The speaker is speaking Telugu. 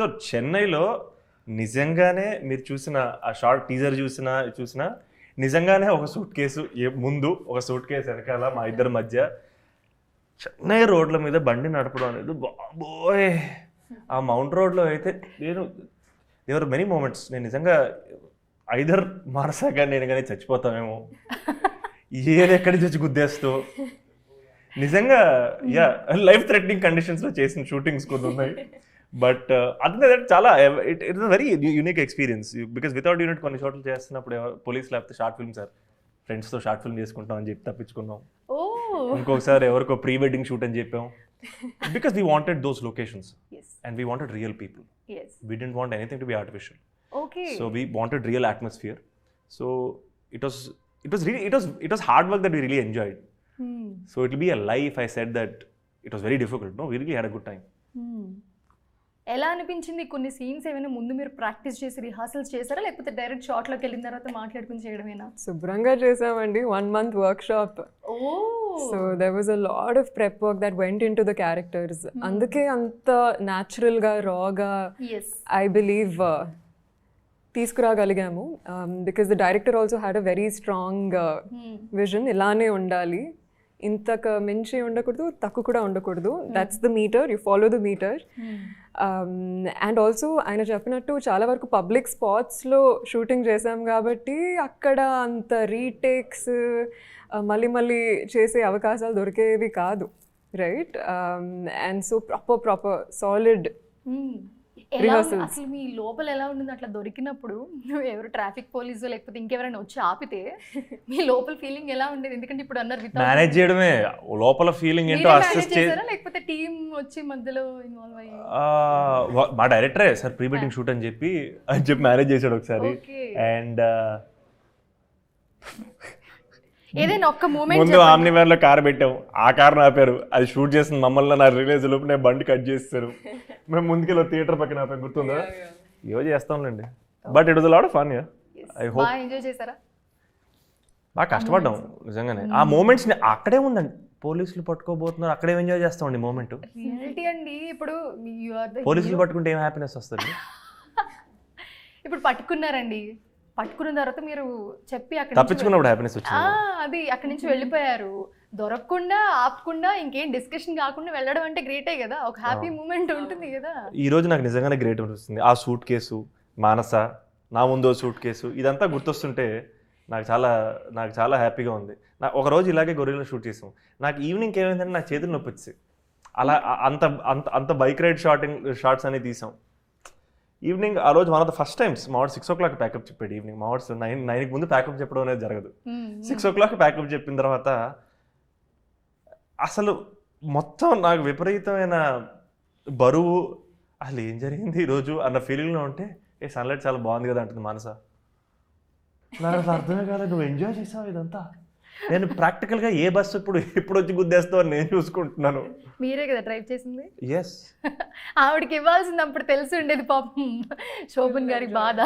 సో చెన్నైలో నిజంగానే మీరు చూసిన ఆ షార్ట్ టీజర్ చూసిన చూసిన నిజంగానే ఒక సూట్ కేసు ముందు ఒక సూట్ కేసు వెనకాల మా ఇద్దరి మధ్య చెన్నై రోడ్ల మీద బండి నడపడం అనేది బాబోయ్! ఆ మౌంట్ రోడ్లో అయితే నేను దేవర్ మెనీ మూమెంట్స్ నేను నిజంగా ఐదర్ మానసా కానీ నేను కానీ చచ్చిపోతామేమో. ఏది ఎక్కడి నుంచి వచ్చి గుద్దేస్తూ. నిజంగా యా లైఫ్ థ్రెటనింగ్ కండిషన్స్లో చేసిన షూటింగ్స్ కొన్ని ఉన్నాయి. బట్ అదే దట్ చాలా it it very unique experience because without unit కొన్ని చోట్ల చేస్తున్నప్పుడు పోలీస్ లేకపోతే షార్ట్ ఫిల్మ్ సార్ ఫ్రెండ్స్తో షార్ట్ ఫిల్మ్ చేసుకుంటాం అని చెప్పి తప్పించుకున్నాం. ఓ! ఇంకొకసారి ఎవరికో ప్రీ వెడ్డింగ్ షూట్ అని చెప్పాం. Because we wanted those locations yes and we wanted real people yes we didn't want anything to be artificial okay so we wanted real atmosphere so it was it was real it was it was hard work that we really enjoyed Hmm. So it be a life I said that it was very difficult no we really had a good time Hmm. ఎలా అనిపించింది? కొన్ని సీన్స్ ఏమైనా ముందు మీరు ప్రాక్టీస్ చేసి రిహార్సల్స్ చేశారా? లేకపోతే డైరెక్ట్ షాట్లోకి వెళ్ళిన తర్వాత మాట్లాడుకుని చేయడమేనా? శుభ్రంగా చేసామండి. One month workshop oh! So there was a lot of prep work that went into the characters అందుకే అంత న్యాచురల్గా రాగా I believe తీసుకురాగలిగాము. Because the director also had a very strong. Vision ఇలానే ఉండాలి. ఇంతక మించి ఉండకూడదు తక్కువ కూడా ఉండకూడదు. That's the metre you follow the metre and also ఆయన చెప్పినట్టు చాలా వరకు పబ్లిక్ స్పాట్స్లో షూటింగ్ చేసాం కాబట్టి అక్కడ అంత రీటేక్స్ మళ్ళీ మళ్ళీ చేసే అవకాశాలు దొరికేవి కాదు. Right and so proper proper solid అసలు మీ లోపల ఎలా ఉండింది అట్లా దొరికినప్పుడు? నువ్వు ఎవరు ట్రాఫిక్ పోలీసు లేకపోతే ఇంకెవరైనా వచ్చి ఆపితే మీ లోపల ఫీలింగ్ ఎలా ఉండేది? ఎందుకంటే ఇప్పుడు అన్నారు మేనేజ్ చేయడమే. లోపల ఫీలింగ్ ఏంటో మీరే అసెస్ manage చే చేశారా? లేకపోతే టీం వచ్చి మధ్యలో ఇన్వాల్వ్ అయ్యి? మా డైరెక్టరే సార్ ప్రీ వెడ్డింగ్ షూట్ అని చెప్పి అని చెప్పి మేనేజ్ చేశాడు ఒకసారి. అండ్ ఏదైనా ఒక్క మూమెంట్ ముందు ఆమ్ని వ్యాన్లో కార్ పెట్టాం ఆ కార్ ఆపారు అది షూట్ చేసిన మమ్మల్ని నా రిలీజ్ లోపు నేను బండి కట్ చేస్తారు మేము ముందుకెళ్ళి థియేటర్ పక్కన ఆపాం గుర్తుందా? ఏవో చేస్తాంలేండి. But it was lot fun yeah I hope enjoy చేశారా? బాగా కష్టపడ్డాం నిజంగానే. ఆ మూమెంట్స్ అక్కడే ఉందండి పోలీసులు పట్టుకోబోతున్నారు అక్కడే ఎంజాయ్ చేస్తామండి మూమెంట్ రియాలిటీ అండి. ఇప్పుడు పోలీసులు. పట్టుకుంటే ఏం హ్యాపీనెస్ వస్తుంది? ఇప్పుడు పట్టుకున్నారండి. పట్టుకున్న తర్వాత మీరు చెప్పి అక్కడ తప్పించుకున్నప్పుడు హ్యాపీనెస్ వచ్చింది. అది అక్కడి నుంచి వెళ్ళిపోయారు. దొరకకుండా ఆపకుండా ఇంకేం డిస్కషన్ కాకుండా వెళ్ళడం అంటే గ్రేటే కదా. ఒక హ్యాపీ మూమెంట్ ఉంటుంది కదా. ఈ రోజు నాకు నిజంగానే గ్రేట్ అనిపిస్తుంది. ఆ సూట్ కేసు మానస నా ముందు సూట్ కేసు ఇదంతా గుర్తొస్తుంటే నాకు చాలా నాకు చాలా హ్యాపీగా ఉంది. నా ఒక రోజు ఇలాగే గొర్రెలు షూట్ చేసాం. నాకు ఈవినింగ్ ఏమైందంటే నాకు చేతులు నొప్పి అలా అంత అంత అంత బైక్ రైడ్ షాటింగ్ షార్ట్స్ అనేది తీసాం. ఈవినింగ్ ఆ రోజు one of the first times మావాడు సిక్స్ ఓ క్లాక్ ప్యాకప్ చెప్పాడు ఈవినింగ్. మావాడు నైన్ నైన్కి ముందు ప్యాకప్ చెప్పడం అనేది జరగదు. సిక్స్ ఓ క్లాక్ ప్యాకప్ చెప్పిన తర్వాత అసలు మొత్తం నాకు విపరీతమైన బరువు అసలు ఏం జరిగింది ఈరోజు అన్న ఫీలింగ్లో ఉంటే ఏ సన్లైట్ చాలా బాగుంది కదా అంటుంది మానస. నాకు అసలు అర్థమే కాలేదు నువ్వు ఎంజాయ్ చేసావు ఇదంతా? నేను ప్రాక్టికల్గా ఏ బస్సు ఇప్పుడు ఎప్పుడు వచ్చి గుద్దేస్తావు అని నేను చూసుకుంటున్నాను. మీరే కదా డ్రైవ్ చేసింది? ఎస్ ఆవిడకి ఇవ్వాల్సింది అప్పుడు తెలిసి ఉండేది పాపం శోభన్ గారి బాధ.